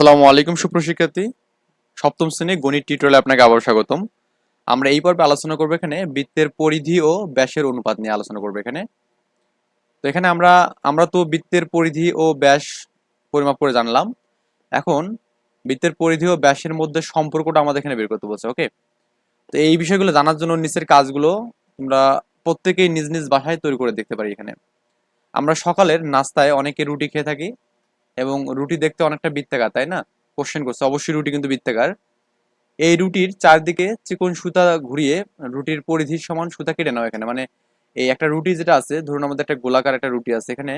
আসসালামু আলাইকুম সুপ্রশিক্ষার্থী সপ্তম শ্রেণি গণিত টিউটোরিয়ালে আপনাকে আবার স্বাগতম। আমরা এই পর্বে আলোচনা করব এখানে বৃত্তের পরিধি ও ব্যাসের অনুপাত নিয়ে আলোচনা করব এখানে। তো এখানে আমরা আমরা তো বৃত্তের পরিধি ও ব্যাস পরিমাপ করে জানলাম। এখন বৃত্তের পরিধি ও ব্যাসের মধ্যে সম্পর্কটা আমাদের এখানে বের করতে বলছে ওকে তো এই বিষয়গুলো জানার জন্য নিচের কাজগুলো তোমরা প্রত্যেকেই নিজ নিজ বাসায় তৈরি করে দেখতে পারি এখানে। আমরা সকালের নাস্তায় অনেকে রুটি খেয়ে থাকি এবং রুটি দেখতে অনেকটা বৃত্তাকার, তাই না? কোশ্চেন করছে। অবশ্যই রুটি কিন্তু বৃত্তাকার। এই রুটির চারদিকে চিকন সুতা ঘুরিয়ে রুটির পরিধির সমান সুতা কেটে নাও এখানে। মানে এই একটা রুটি যেটা আছে, ধরুন আমাদের একটা গোলাকার একটা রুটি আছে এখানে।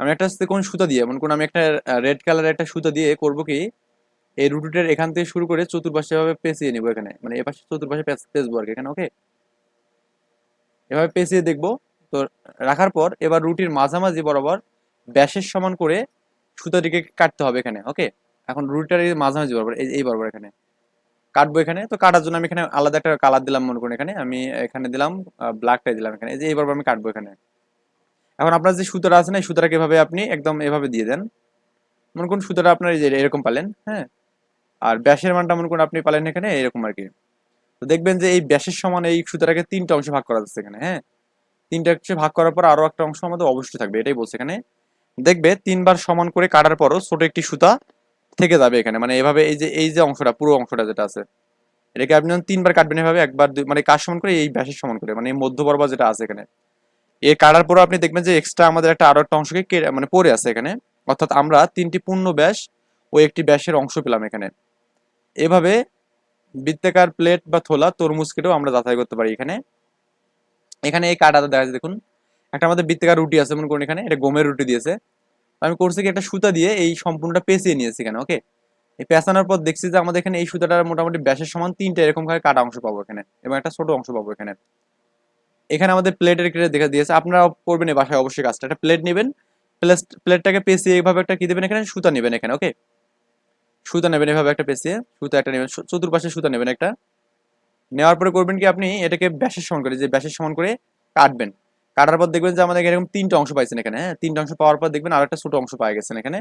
আমি একটা চিকন সুতা দিয়ে, মনে করুন আমি একটা রেড কালারের একটা সুতা দিয়ে করব কি, এই রুটিটার এখান থেকে শুরু করে চতুর্পাশে এভাবে পেঁচিয়ে নিব এখানে। মানে এ পাশে চতুর্পাশে পেঁচবো আর কি এখানে ওকে এভাবে পেঁচিয়ে দেখব তো রাখার পর এবার রুটির মাঝামাঝি বরাবর ব্যাসের সমান করে সুতাটিকে কাটতে হবে এখানে ওকে এখন রুটিটার মাঝামাঝি বরাবর, এই বরাবর এখানে। কাটবো এখানে, তো কাটার জন্য আমি এখানে আলাদা একটা কালার দিলাম মনে করুন এখানে, আমি এখানে দিলাম ব্ল্যাকটাই দিলাম এখানে, এই যে এই বরাবর আমি কাটবো এখানে। এখন আপনার যে সুতোটা আছে না, এই সুতাটাকে এভাবে আপনি একদম এভাবে দিয়ে দেন। মনে করুন সুতাটা আপনার এই যে এরকম পালেন হ্যাঁ? আর ব্যাসের মানটা মনে করুন আপনি পালেন এখানে এরকম আর কি। তো দেখবেন যে এই ব্যাসের সমান এই সুতাটাকে তিনটা অংশে ভাগ করা যাচ্ছে এখানে হ্যাঁ? তিনটা ভাগ করার পর আরও একটা অংশ আমাদের অবশ্যই থাকবে, এটাই বলছে এখানে। দেখবে তিনবার সমান করে কাটার পরও ছোট একটি সুতা থেকে যাবে এখানে মানে এভাবে এই যে এই যে অংশটা, পুরো অংশটা যেটা আছে। এটাকে আপনি যখন তিনবার কাটবেন এভাবে একবার মানে কাজ সমান করে এই ব্যাসের সমান করে মানে মধ্য বরাবর যেটা আছে এখানে। এর কাটার পরও আপনি দেখবেন যে এক্সট্রা আমাদের একটা আরও একটা অংশকে মানে পড়ে আছে এখানে। অর্থাৎ আমরা তিনটি পূর্ণ ব্যাস ও একটি ব্যাসের অংশ পেলাম এখানে। এভাবে বৃত্তাকার প্লেট বা থোলা তরমুজ কেটেও আমরা যাচাই করতে পারি এখানে। এখানে এই কাটাটা দেখা যাচ্ছে দেখুন, একটা আমাদের বৃত্তাকার রুটি আছে, মনে করুন এখানে, এটা গমের রুটি দিয়েছে। আমি করছি কি, একটা সুতা দিয়ে এই সম্পূর্ণটা পেঁচিয়ে নিয়েছি এখানে ওকে এই পেঁচানোর পর দেখছি যে আমাদের এখানে এই সুতাটার মোটামুটি ব্যাসের সমান তিনটা এরকম ভাবে কাটা অংশ পাবো এখানে, এবং একটা ছোট অংশ পাবো এখানে। এখানে আমাদের প্লেটের কেটে দেখা দিয়েছে আপনারা করবেন এই বাসায় অবশ্যই কাজটা, একটা প্লেট নেবেন প্লেট প্লেটটাকে পেঁচিয়ে এইভাবে একটা কি দেবেন এখানে? সুতা নেবেন এখানে ওকে সুতা নেবেন এভাবে একটা পেঁচিয়ে, সুতা একটা নেবেন চতুর্পাশে সুতা নেবেন একটা। নেওয়ার পরে করবেন কি আপনি এটাকে ব্যাসের সমান করে যে ব্যাসের সমান করে কাটবেন। কাটার পর দেখবেন যে আমাদের এরকম তিনটা অংশ পাইছেন এখানে হ্যাঁ? তিনটা অংশ পাওয়ার পর দেখবেন আর একটা ছোট অংশ পাই গেছেন এখানে।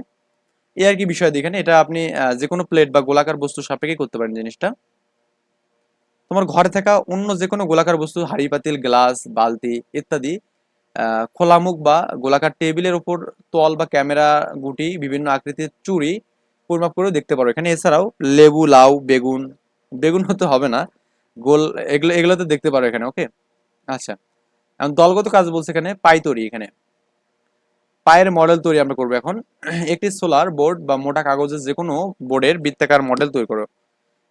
এই আর কি বিষয় দেখেন এটা আপনি যে কোনো প্লেট বা গোলাকার বস্তু সাপেক্ষে করতে পারেন জিনিসটা। তোমার ঘরে থাকা অন্য যে কোনো গোলাকার বস্তু হাড়ি পাতিল গ্লাস বালতি ইত্যাদি আহ, খোলা বা গোলাকার টেবিলের উপর তল বা ক্যামেরা গুটি বিভিন্ন আকৃতির চুড়ি পরিমাপ করেও দেখতে পারো। এখানে এছাড়াও লেবু লাউ বেগুন বেগুন হতে হবে না। গোল, এগুলো, এগুলোতে দেখতে পারো এখানে ওকে আচ্ছা। এখন দলগত কাজ বলছে এখানে, পাই তৈরি এখানে। পায়ের মডেল তৈরি আমরা করব এখন। একটি সোলার বোর্ড বা মোটা কাগজের যে কোনো বোর্ডের বৃত্তাকার মডেল তৈরি করো।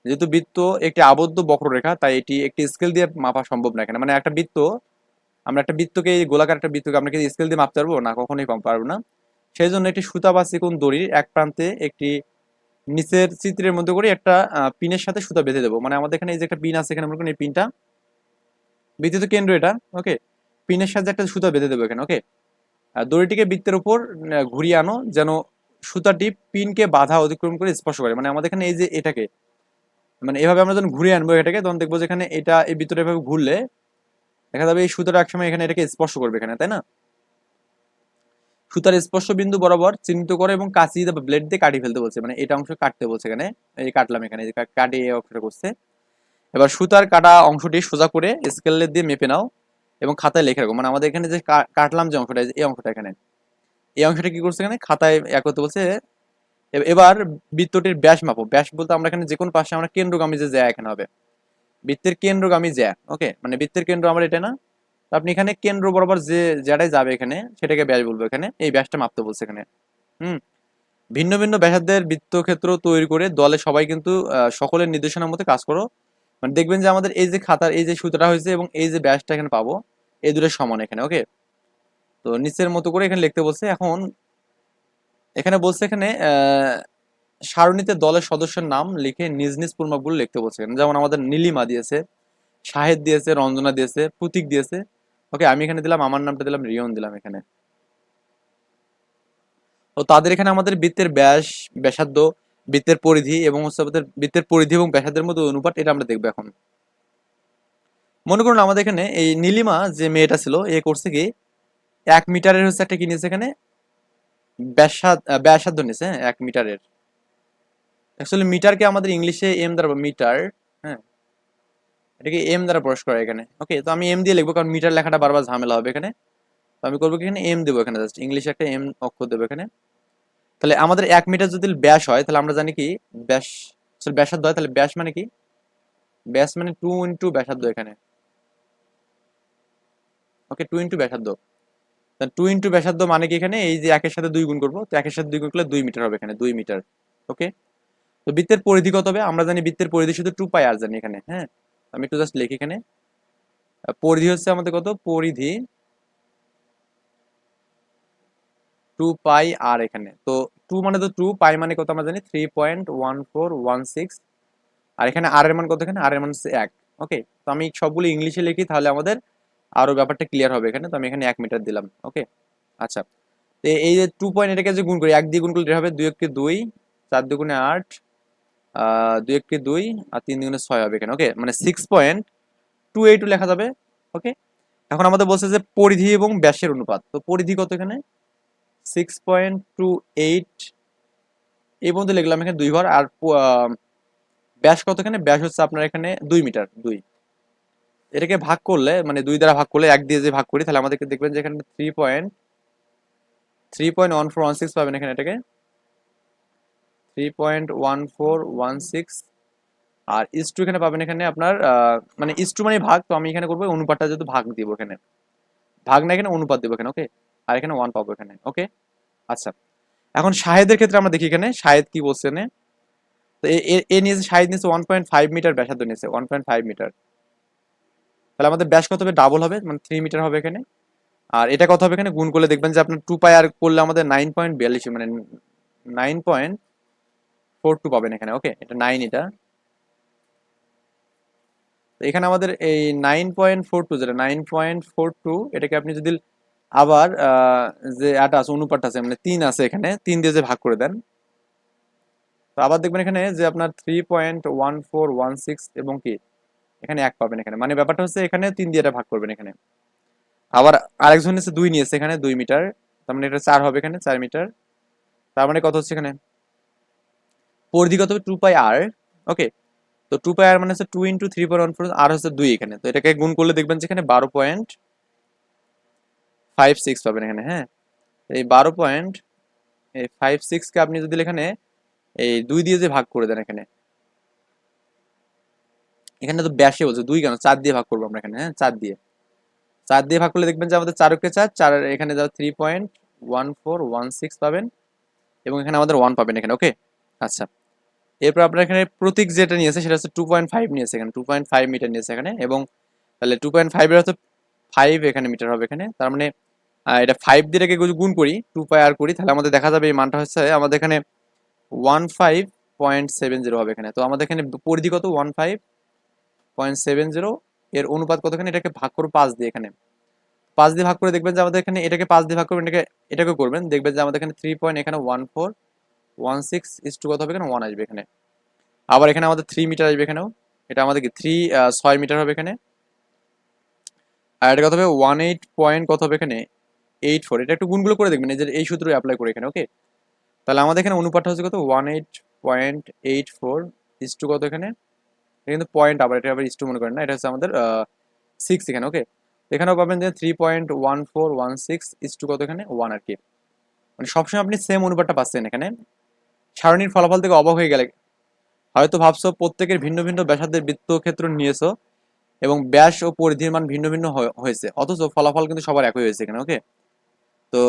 যেহেতু বৃত্ত একটি আবদ্ধ বক্ররেখা, তাই এটি একটি স্কেল দিয়ে মাপা সম্ভব না এখানে। মানে একটা বৃত্ত, আমরা একটা বৃত্তকে গোলাকার একটা বৃত্তকে আমরা কি স্কেল দিয়ে মাপতে পারব? না, কখনোই কম পারব না। সেই জন্য একটি সুতা বা চিকন দড়ির এক প্রান্তে একটি নিচের চিত্রের মধ্যে করে একটা পিনের সাথে সুতা বেঁধে দেবো। মানে আমাদের এখানে এই যে একটা পিন আছে, এখানে এই পিনটা। বৃত্তিত কেন্দ্র এটা ওকে পিনের সাথে একটা সুতা বেঁধে দেবো এখানে ওকে দড়িটিকে বৃত্তের উপর ঘুরিয়ে আনো, যেন সুতাটি পিনকে বাধা অতিক্রম করে স্পর্শ করে। মানে আমাদের এখানে এই যে এটাকে মানে এভাবে আমরা যখন ঘুরিয়ে আনব এটাকে, তখন দেখব যে এখানে এটা এই ভিতরে এভাবে ঘুরলে দেখা যাবে এই সুতাটা একসময় এখানে এটাকে স্পর্শ করবে এখানে, তাই না? সুতার স্পর্শ বিন্দু বরাবর চিহ্নিত করে এবং কাঁচি বা ব্লেড দিয়ে কাটি ফেলতে বলছে। মানে এটা অংশ কাটতে বলছে এখানে। এই কাটলাম এখানে, এই যে কাটি এই অংশটা করছে। এবার সুতার কাটা অংশটি সোজা করে স্কেল দিয়ে মেপে নাও এবং খাতায় লিখে রাখো। মানে আমাদের এখানে যে কাটলাম যে অংশটা, এই অংশটা এখানে। এই অংশটা কি করছে এখানে? খাতায় এক করতে বলছে এবার বৃত্তটির ব্যাস মাপো। ব্যাস বলতে আমরা এখানে যে কোনো পাশে আমরা কেন্দ্রগামী যে জ্যা এখানে হবে। বৃত্তের কেন্দ্রগামী জ্যা ওকে মানে বৃত্তের কেন্দ্র আমার এটা না? আপনি এখানে কেন্দ্র বরাবর যে জ্যাটাই যাবে এখানে, সেটাকে ব্যাস বলব এখানে। এই ব্যাসটা মাপতে বলছে এখানে। হুম? ভিন্ন ভিন্ন ব্যাসার্ধের বৃত্তক্ষেত্র তৈরি করে দলে সবাই কিন্তু সকলের নির্দেশনার মধ্যে কাজ করো। মানে দেখবেন যে আমাদের এই যে খাতার, এই যে সুতাটা হয়েছে এবং এই যে ব্যাসটা এখানে পাবো, এই দুটো সমান এখানে, ওকে? তো নিচের মতো করে এখানে লিখতে বলছে, এখন এখানে বলছে এখানে সারণীতে দলের সদস্যের নাম লিখে নিজ নিজ পূর্ণমাপগুলো লিখতে বলছে যেমন আমাদের নীলিমা দিয়েছে, শাহেদ দিয়েছে, রঞ্জনা দিয়েছে, প্রতীক দিয়েছে। ওকে আমি এখানে দিলাম, আমার নামটা দিলাম, রিয়ন দিলাম এখানে। তো তাদের এখানে আমাদের বৃত্তের ব্যাস, ব্যাসার্ধ, বৃত্তের পরিধি এবং হচ্ছে আমাদের বৃত্তের পরিধি এবং ব্যাসার্ধের মধ্যে অনুপাত, এটা আমরা দেখব এখন। মনে করুন আমাদের এখানে এই নীলিমা যে মেয়েটা ছিল, এ করছে কি, এক মিটারের হচ্ছে একটা কি নিয়েছে এখানে? ব্যাসাদ ব্যাসার্ধ নিছে হ্যাঁ এক মিটারের। অ্যাকচুয়ালি মিটারকে আমাদের ইংলিশে এম দ্বারা মিটার এটাকে এম দ্বারা প্রকাশ করে এখানে। ওকে তো আমি এম দিয়ে লিখব কারণ মিটার লেখাটা বারবার ঝামেলা হবে এখানে। তো আমি করব এখানে এম দেবো এখানে জাস্ট ইংলিশে একটা এম অক্ষর দেবো এখানে। তাহলে আমাদের এক মিটার যদি ব্যাস হয়, তাহলে আমরা জানি কি? ব্যাস আসলে ব্যাসার্ধ হয়, তাহলে ব্যাস মানে কি? ব্যাস মানে টু ইন্টু ব্যাসার্ধ এখানে। ওকে টু ইন্টু ব্যাসার্ধ। টু ইন্টু ব্যাসার্ধ মানে কি এখানে? এই যে একের সাথে দুই গুণ করব, তো একের সাথে দুই গুণ করলে দুই মিটার হবে এখানে, দুই মিটার। ওকে তো বৃত্তের পরিধি কত হবে? আমরা জানি বৃত্তের পরিধি শুধু টু পাই আর জানি এখানে হ্যাঁ? আমি একটু জাস্ট লিখি এখানে। পরিধি হচ্ছে আমাদের কত? পরিধি টু পাই আর এখানে। তো টু মানে তো টু পাই মানে কত আমরা জানি? Three point one four one six আর এখানে আর এর মান কত এখানে? আর এর মান হচ্ছে এক। ওকে তো আমি সবগুলো ইংলিশে লিখি তাহলে আমাদের আরও ব্যাপারটা ক্লিয়ার হবে এখানে। তো আমি এখানে এক মিটার দিলাম। ওকে আচ্ছা। তো এই যে টু পয়েন্ট এটাকে যে গুণ করি, এক দিয়ে গুণ করলে হবে দুই একটি দুই, চার দুগুণে আট দুই একটি দুই আর তিন দুগুণে ছয় হবে এখানে ওকে মানে সিক্স পয়েন্ট টু এইটও লেখা যাবে ওকে এখন আমাদের বলছে যে পরিধি এবং ব্যাসের অনুপাত, তো পরিধি কত এখানে? সিক্স পয়েন্ট টু এইট এই পর্যন্ত লিখলাম এখানে দুই ঘর আর ব্যাস কত এখানে? ব্যাস হচ্ছে আপনার এখানে দুই মিটার, দুই। এটাকে ভাগ করলে মানে দুই দ্বারা ভাগ করলে, এক দিয়ে যে ভাগ করি, তাহলে আমাদেরকে দেখবেন যে এখানে three point three point one four one six পাবেন এখানে এটাকে। Three point one four one six আর এখানে পাবেন এখানে আপনার মানে ইস টু মানে ভাগ, তো আমি এখানে করব অনুপাতটা যেহেতু ভাগ দিব এখানে। ভাগ না এখানে অনুপাত দিব এখানে ওকে আর এখানে ওয়ান পাবো এখানে ওকে আচ্ছা। এখন শাহেদের ক্ষেত্রে আমরা দেখি এখানে, শাহেদ কি বলছে এখানে? তো এ নিয়েছে, শাহেদ নিয়েছে ওয়ান পয়েন্ট ফাইভ মিটার, ব্যাসার্ধ নিয়েছে ওয়ান পয়েন্ট ফাইভ মিটার। তাহলে আমাদের ব্যাস কত হবে? ডাবল হবে মানে থ্রি মিটার হবে এখানে। আর এটা কত হবে এখানে? গুণ করলে দেখবেন যে আপনার টু পাই আর করলে আমাদের নাইন পয়েন্ট বিয়াল্লিশ মানে নাইন পয়েন্ট ফোর টু পাবেন এখানে, ওকে? এটা নাইন এটা। এখানে আমাদের এই নাইন পয়েন্ট ফোর টু যেটা নাইন পয়েন্ট ফোর টু এটাকে আপনি যদি আবার যে আটা আছে, অনুপাতটা আছে মানে তিন আছে এখানে, তিন দিয়ে যে ভাগ করে দেন, তো আবার দেখবেন এখানে যে আপনার three point one four one six এবং কি, এখানে এক পাবেন এখানে। মানে ব্যাপারটা হচ্ছে এখানে তিন দিয়ে এটা ভাগ করবেন এখানে। আবার আরেকজন নিচে দুই নিয়েছে এখানে, দুই মিটার, তার মানে এটা চার হবে এখানে, চার মিটার। তার মানে কত হচ্ছে এখানে? পরিধি কত টু পাই আর ওকে তো টু পাই আর মানে হচ্ছে two into three point one four আর হচ্ছে দুই এখানে। তো এটাকে গুণ করলে দেখবেন যে এখানে বারো পয়েন্ট ফাইভ সিক্স পাবেন এখানে হ্যাঁ? এই বারো পয়েন্ট এই ফাইভ সিক্সকে আপনি যদি এখানে এই দুই দিয়ে যে ভাগ করে দেন এখানে এখানে তো ব্যাসে বলছে দুই কেন? চার দিয়ে ভাগ করব আমরা এখানে হ্যাঁ? চার দিয়ে। চার দিয়ে ভাগ করলে দেখবেন যে আমাদের চারকে চার চার এখানে যাবে three point one four one six পাবেন, এবং এখানে আমাদের ওয়ান পাবেন এখানে ওকে আচ্ছা। এরপর আপনার এখানে প্রতীক যেটা নিয়েছে, সেটা হচ্ছে টু পয়েন্ট ফাইভ নিয়েছে এখানে টু পয়েন্ট ফাইভ মিটার নিয়েছে এখানে, এবং তাহলে টু পয়েন্ট ফাইভের হচ্ছে ফাইভ এখানে মিটার হবে এখানে, তার মানে এটা ফাইভ দিয়ে রেখে গুণ করি টু পাই আর করি, তাহলে আমাদের দেখা যাবে এই মানটা হচ্ছে, আমাদের এখানে one five point seven zero হবে এখানে। তো আমাদের এখানে পরিধি কত? One five point seven zero এর অনুপাত কত এখানে? এটাকে ভাগ করব পাঁচ দিয়ে এখানে। পাঁচ দিয়ে ভাগ করে দেখবেন যে আমাদের এখানে এটাকে পাঁচ দিয়ে ভাগ করবেন, এটাকে এটাকে করবেন, দেখবেন যে আমাদের এখানে থ্রি পয়েন্ট এখানে one four one six is to কত হবে এখানে? ওয়ান আসবে এখানে। আবার এখানে আমাদের থ্রি মিটার আসবে এখানেও। এটা আমাদের কি থ্রি ছয় মিটার হবে এখানে। আর এটা কত হবে? ওয়ান এইট পয়েন্ট কত হবে এখানে? এইট ফোর এটা একটু গুণগুলো করে দেখবেন এই যে এই সূত্র অ্যাপ্লাই করে এখানে ওকে তাহলে আমাদের এখানে অনুপাতটা হচ্ছে কত? One eight point eight four is to কত এখানে? এটা কিন্তু পয়েন্ট আবার, এটা আবার ইস টু মনে করেন না। এটা হচ্ছে আমাদের সিক্স এখানে ওকে এখানেও পাবেন যে three point one four one six is to কত এখানে? ওয়ান আর কি। মানে সবসময় আপনি সেম অনুপাতটা পাচ্ছেন এখানে। সারণীর ফলাফল থেকে অবাক হয়ে গেলে। হয়তো ভাবছ, প্রত্যেকের ভিন্ন ভিন্ন ব্যাসার্ধের বৃত্তক্ষেত্র নিয়েছো এবং ব্যাস ও পরিধির মান ভিন্ন ভিন্ন হয়েছে, অথচ ফলাফল কিন্তু সবার একই হয়েছে এখানে ওকে তো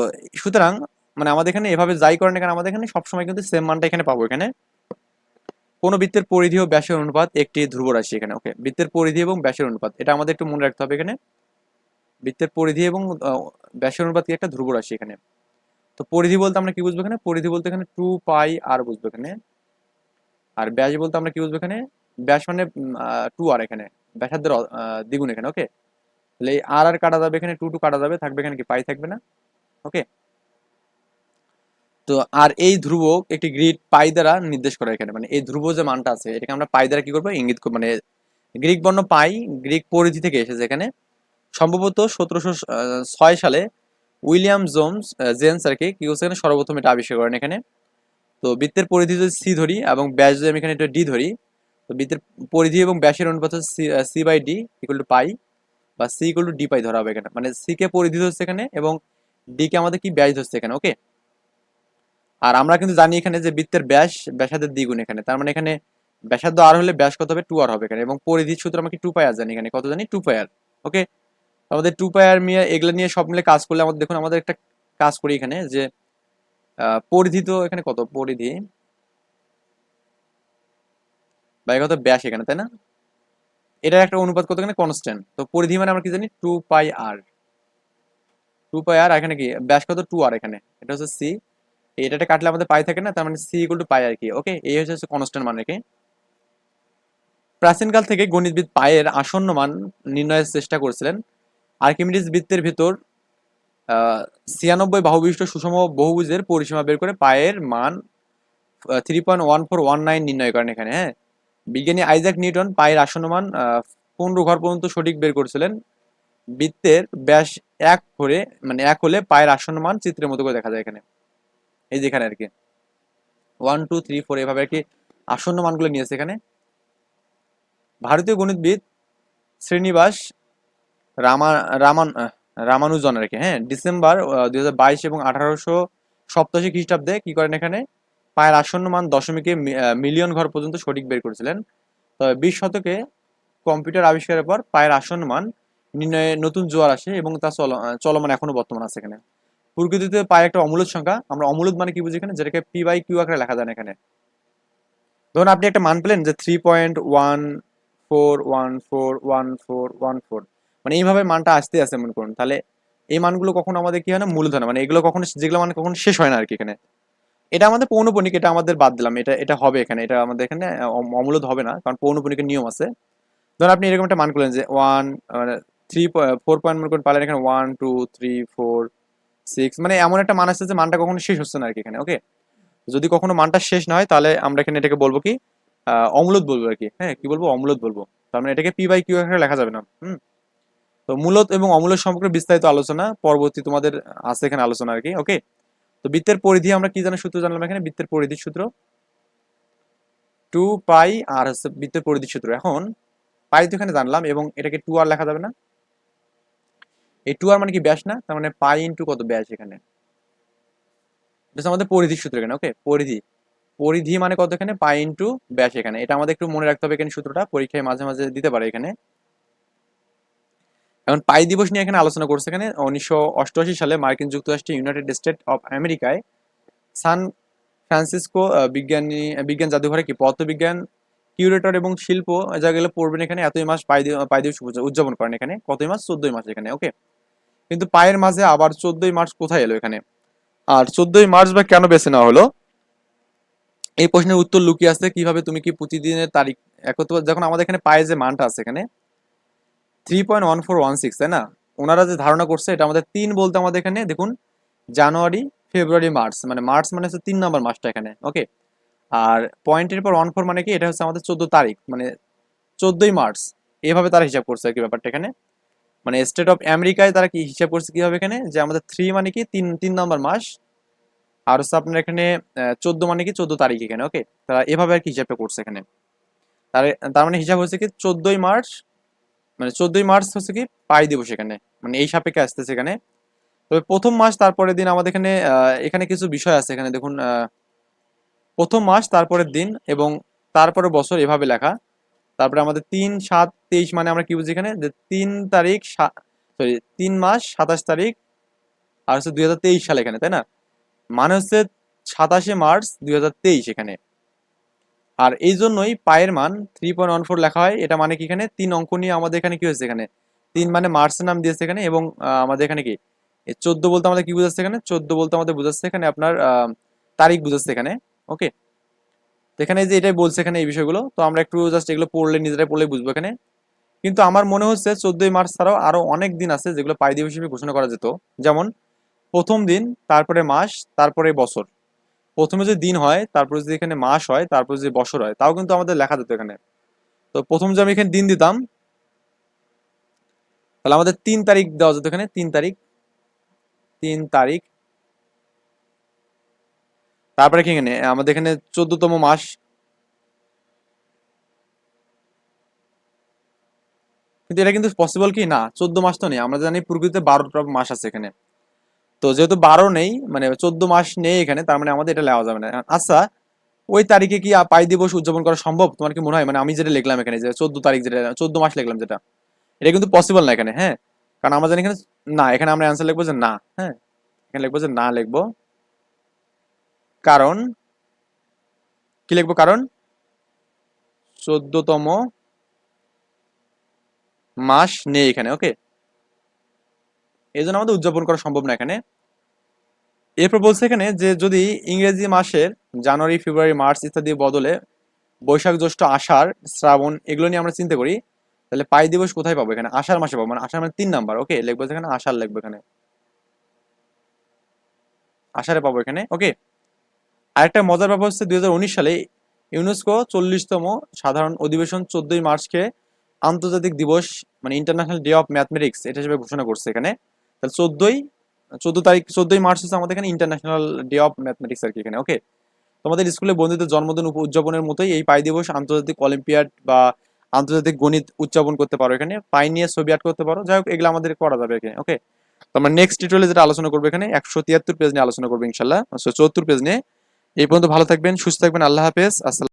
সুতরাং মানে আমাদের এখানে এভাবে যাই করেন এখানে আমাদের এখানে সবসময় কিন্তু সেম মানটা এখানে পাবো এখানে। কোনো বৃত্তের পরিধি ও ব্যাসের অনুপাত একটি ধ্রুব রাশি এখানে ওকে বৃত্তের পরিধি এবং ব্যাসের অনুপাত, এটা আমাদের একটু মনে রাখতে হবে এখানে। বৃত্তের পরিধি এবং ব্যাসের অনুপাত কি একটা ধ্রুব রাশি এখানে। তো পরিধি বলতে আমরা কি বুঝব এখানে? পরিধি বলতে এখানে টু পাই আর বুঝব এখানে। আর ব্যাস বলতে আমরা কি বুঝব এখানে? ব্যাস মানে টু আর এখানে। ব্যাসার্ধের দ্বিগুণ এখানে ওকে তাহলে এই আর আর কাটা যাবে এখানে টু টু কাটা যাবে, থাকবে এখানে কি পাই থাকবে না? ওকে তো আর এই ধ্রুবক একটি গ্রিড পাই দ্বারা নির্দেশ করা এখানে। মানে এই ধ্রুব যে মানটা আছে, এটাকে আমরা পাই দ্বারা কি করব? ইঙ্গিত মানে গ্রিক বর্ণ পাই গ্রিক পরিধি থেকে এসেছে এখানে। সম্ভবত সতেরোশো ছয় সালে উইলিয়াম জোমস জেন্স আর কি কি করছে এখানে? সর্বপ্রথম এটা আবিষ্কার করেন এখানে। তো বৃত্তের পরিধি যদি সি ধরি এবং ব্যাস যদি আমি এখানে একটা ডি ধরি, তো বৃত্তের পরিধি এবং ব্যাসের অনুপাত হচ্ছে C by D equal to pi বা C equal to D pi ধরা হবে এখানে। মানে সি কে পরিধি ধরছে এখানে এবং ডি কে আমাদের কি ব্যাস ধরছে এখানে ওকে আর আমরা কিন্তু জানি এখানে যে বৃত্তের ব্যাস ব্যাসার্ধের দ্বিগুণ এখানে। তার মানে এখানে ব্যাসার্ধ আর হলে ব্যাস কত হবে? টু আর হবে এখানে এবং পরিধির সূত্র আমাকে টু পাই আর জানি এখানে। কত জানি? টু পাই আর ওকে আমাদের টু পাই আর নিয়ে এগুলো নিয়ে সব মিলে কাজ করলে আমাদের দেখুন, আমাদের একটা কাজ করি এখানে, যে পরিধি তো এখানে কত? পরিধি? বা কত? ব্যাস এখানে, তাই না? এটার একটা অনুপাত কত এখানে? কনস্ট্যান্ট তো পরিধি মানে আমরা কি জানি? টু পাই আর। টু পাই আর এখানে কি? ব্যাস কত? টু আর এখানে। এটা হচ্ছে সি। এটাতে কাটলে আমাদের পাই থাকে না, তার মানে সি ইকুয়াল টু পাই আর কি ওকে এই হচ্ছে কনস্ট্যান্ট মান রেখে প্রাচীনকাল থেকে গণিতবিদ পায়ের আসন্ন মান নির্ণয়ের চেষ্টা করেছিলেন। আর্কিমিডিস বৃত্তের ভিতর ছিয়ানব্বই বাহুবিশিষ্ট সুষম বহুভুজের পরিসীমা বের করে পায়ের মান three point one four one nine নির্ণয় করেন এখানে হ্যাঁ? বিজ্ঞানী আইজাক নিউটন পায়ের আসন্ন মান পনেরো ঘর পর্যন্ত সঠিক বের করেছিলেন। বৃত্তের ব্যাস এক করে মানে এক হলে পায়ের আসন্ন মান চিত্রের মতো করে দেখা যায় এখানে। এই যেখানে আর কি। ওয়ান টু থ্রি ফোর এভাবে আর কি আসন্ন মানগুলো নিয়েছে এখানে। ভারতীয় গণিতবিদ শ্রীনিবাস রামা, রামান রামানুজন আর হ্যাঁ? ডিসেম্বর দুই হাজার বাইশ এবং আঠারোশো সপ্তাশি খ্রিস্টাব্দে কি করেন এখানে? পায়ের আসন্ন মান দশমিকে মিলিয়ন ঘর পর্যন্ত সঠিক বের করেছিলেন। তবে বিশ শতকে কম্পিউটার আবিষ্কারের পর পায়ের আসন্ন মান নির্ণয়ে নতুন জোয়ার আসে এবং তা চল চলমান এখনও বর্তমান আছে এখানে। প্রকৃতিতে পায়ের একটা অমূলদ সংখ্যা। আমরা অমূলদ মানে কি বুঝি এখানে? যেটাকে পি বাই কিউ আকারে লেখা যায় এখানে। ধরুন আপনি একটা মান পেলেন যে three point one four one four one four one four মানে এইভাবে মানটা আসতে আসে মনে করুন তাহলে এই মানগুলো কখনো আমাদের কি হয় না মূলধন মানে এগুলো কখনো যেগুলো মানে কখনো শেষ হয় না আর কি এখানে। এটা আমাদের পৌনপণিক এটা আমাদের বাদ দিলাম এটা এটা হবে এখানে এটা আমাদের এখানে আহ, অম- অমূলদ হবে না কারণ পৌনপণিকের নিয়ম আছে। ধরুন আপনি এরকম একটা মান করলেন যে ওয়ান থ্রি ফোর পয়েন্ট মনে করেন পালেন এখানে one two three four six মানে এমন একটা মান আসছে যে মানটা কখনো শেষ হচ্ছে না আর কি এখানে ওকে যদি কখনো মানটা শেষ না হয় তাহলে আমরা এখানে এটাকে বলব কি আহ, অম্লদ বলব আর কি হ্যাঁ কি বলব? অম্লদ বলব। তার মানে এটাকে পি বাই কিউ আকারে লেখা যাবে না হুম? তো মূলত এবং অমূলত সম্পর্কে বিস্তারিত আলোচনা পরবর্তী তোমাদের আছে এখানে আলোচনা আর কি ওকে তো বৃত্তের পরিধি আমরা কি জানার সূত্র জানলাম এখানে? বৃত্তের পরিধির সূত্র টু পাই আর হচ্ছে বৃত্তের পরিধির সূত্র। এখন পাই তো এখানে জানলাম এবং এটাকে টু আর লেখা যাবে না। এই টু আর মানে কি ব্যাস না? তার মানে পাই ইন্টু কত ব্যাস এখানে? আমাদের পরিধির সূত্র এখানে ওকে পরিধি। পরিধি মানে কত এখানে? পাই ইন্টু ব্যাস এখানে। এটা আমাদের একটু মনে রাখতে হবে এখানে সূত্রটা, পরীক্ষায় মাঝে মাঝে দিতে পারে এখানে। এখন পাই দিবস নিয়ে এখানে আলোচনা করছে এখানে। উনিশশো অষ্টআশি সালে মার্কিন যুক্তরাষ্ট্রে ইউনাইটেড স্টেট অফ আমেরিকায় সান ফ্রান্সিসকো বিজ্ঞানী বিজ্ঞান জাদুঘরে কি পদার্থবিজ্ঞান কিউরেটর এবং শিল্প যা গেলে পড়বেন এখানে। এতই মাস পাই পাই দিবস উদযাপন করেন এখানে। কতই মাস? চোদ্দই মাস এখানে, ওকে। কিন্তু পায়ের মাঝে আবার চোদ্দই মার্চ কোথায় এলো এখানে? আর চোদ্দই মার্চ বা কেন বেছে নেওয়া হলো? এই প্রশ্নের উত্তর লুকিয়ে আছে। কীভাবে তুমি কি প্রতিদিনের তারিখ একত্র যখন আমাদের এখানে পায়ে যে মানটা আছে এখানে three point one four one six তাই না? ওনারা যে ধারণা করছে, এটা আমাদের তিন বলতে আমাদের এখানে, দেখুন, জানুয়ারি, ফেব্রুয়ারি, মার্চ মানে মার্চ মানে হচ্ছে তিন নম্বর মাসটা এখানে ওকে আর পয়েন্টের পর ওয়ান ফোর মানে কি? এটা হচ্ছে আমাদের চোদ্দ তারিখ মানে চোদ্দই মার্চ, এভাবে তারা হিসাব করছে আর কি ব্যাপারটা এখানে। মানে স্টেট অফ আমেরিকায় তারা কি হিসাব করছে কীভাবে এখানে? যে আমাদের থ্রি মানে কি? তিন তিন নম্বর মাস, আর হচ্ছে আপনার এখানে চোদ্দ মানে কি? চোদ্দ তারিখ এখানে ওকে তারা এভাবে আর কি হিসাবটা করছে এখানে। তার মানে হিসাব হচ্ছে কি? চোদ্দই মার্চ মানে চোদ্দই মার্চ হচ্ছে কি পাই দিবস এখানে। মানে এই সাপেক্ষে আসতেছে এখানে। তবে প্রথম মাস তারপরের দিন আমাদের এখানে এখানে কিছু বিষয় আছে এখানে। দেখুন প্রথম মাস তারপরের দিন এবং তারপরে বছর এভাবে লেখা। তারপরে আমাদের তিন, সাত, তেইশ মানে আমরা কি বুঝি এখানে? যে তিন তারিখ সরি তিন মাস, সাতাশ তারিখ আর হচ্ছে দুই হাজার তেইশ সাল এখানে, তাই না? মানে হচ্ছে সাতাশে মার্চ দুই হাজার তেইশ এখানে। আর এই জন্যই পায়ের মান থ্রি পয়েন্ট ওয়ান ফোর লেখা হয়। এটা মানে কি এখানে? তিন অঙ্ক নিয়ে আমাদের এখানে কি হয়েছে এখানে? তিন মানে মার্চের নাম দিয়েছে এখানে এবং আমাদের এখানে কি? চোদ্দ বলতে আমাদের কি বুঝাচ্ছে এখানে? চোদ্দ বলতে আমাদের বুঝাচ্ছে এখানে আপনার তারিখ বুঝাচ্ছে এখানে। ওকে তো এখানে যে এটাই বলছে এখানে এই বিষয়গুলো। তো আমরা একটু জাস্ট এগুলো পড়লে, নিজেরাই পড়লে বুঝব এখানে। কিন্তু আমার মনে হচ্ছে চোদ্দই মার্চ ছাড়াও আরও অনেক দিন আছে যেগুলো পাই দিবস হিসেবে ঘোষণা করা যেত। যেমন প্রথম দিন, তারপরে মাস, তারপরে বছর। প্রথমে যদি দিন হয়, তারপর যদি এখানে মাস হয়, তারপর যদি বছর হয়, তাও কিন্তু আমাদের লেখা যেত এখানে। তো প্রথম যে আমি এখানে দিন দিতাম, তাহলে আমাদের তিন তারিখ দেওয়া যেত এখানে, তিন তারিখ। তিন তারিখ। তারপরে কি এখানে? আমাদের এখানে চোদ্দতম মাস। কিন্তু এটা কিন্তু পসিবল কি? না, চোদ্দ মাস তো নেই। আমরা জানি প্রকৃতিতে বারোটা মাস আছে এখানে। তো যেহেতু বারো নেই মানে চোদ্দ মাস নেই এখানে, তার মানে আমাদের এটা লেওয়া যাবে না। আচ্ছা ওই তারিখে কি পাই দিবস উদযাপন করা সম্ভব? তোমার কি মনে হয়? মানে আমি যেটা লিখলাম এখানে যে চোদ্দ তারিখ যেটা, চোদ্দ মাস লিখলাম যেটা, এটা কিন্তু পসিবল না এখানে হ্যাঁ? কারণ জানি এখানে না, এখানে আমরা অ্যান্সার লিখব যে না হ্যাঁ? এখানে লিখব যে না লিখব। কারণ, কি লিখব কারণ? চোদ্দতম মাস নেই এখানে ওকে এই জন্য আমাদের উদযাপন করা সম্ভব না এখানে। এরপর বলছে এখানে যে যদি ইংরেজি মাসের জানুয়ারি, ফেব্রুয়ারি, মার্চ ইত্যাদি বদলে বৈশাখ, জ্যৈষ্ঠ, আষাঢ়, শ্রাবণ এগুলো নিয়ে আমরা চিন্তা করি, তাহলে পাই দিবস কোথায় পাবো এখানে? আষাঢ় মাসে পাবো মানে আষাঢ় মানে তিন নাম্বার ওকে লিখব এখানে আষাঢ় লিখব এখানে। আষাঢ়ে পাবো এখানে ওকে আরেকটা মজার ব্যাপার হচ্ছে দুই হাজার উনিশ সালে ইউনেস্কো চল্লিশতম সাধারণ অধিবেশন চোদ্দই মার্চকে আন্তর্জাতিক দিবস মানে ইন্টারন্যাশনাল ডে অফ ম্যাথমেটিক্স এটা হিসেবে ঘোষণা করছে এখানে। তাহলে চোদ্দই, চোদ্দ তারিখ, চোদ্দই মার্চ হচ্ছে আমাদের এখানে ইন্টারন্যাশনাল ডে অফ ম্যাথমেটিক্স আর কি এখানে ওকে তোমাদের স্কুলে বন্ধুদের জন্মদিন উদযাপনের মতোই এই পাই দিবস আন্তর্জাতিক অলিম্পিয়াড বা আন্তর্জাতিক গণিত উদযাপন করতে পারো এখানে পাই নিয়ে ছবি আর্ট করতে পারো যাই হোক এগুলো আমাদের করা যাবে এখানে ওকে তো আমরা নেক্সট টিউটোরিয়ালে যেটা আলোচনা করব এখানে, একশো তিয়াত্তর পেজ নিয়ে আলোচনা করব ইনশাল্লাহ চুয়াত্তর পেজ নিয়ে, এই পর্যন্ত ভালো থাকবেন, সুস্থ থাকবেন, আল্লাহ হাফেজ, আসসালাম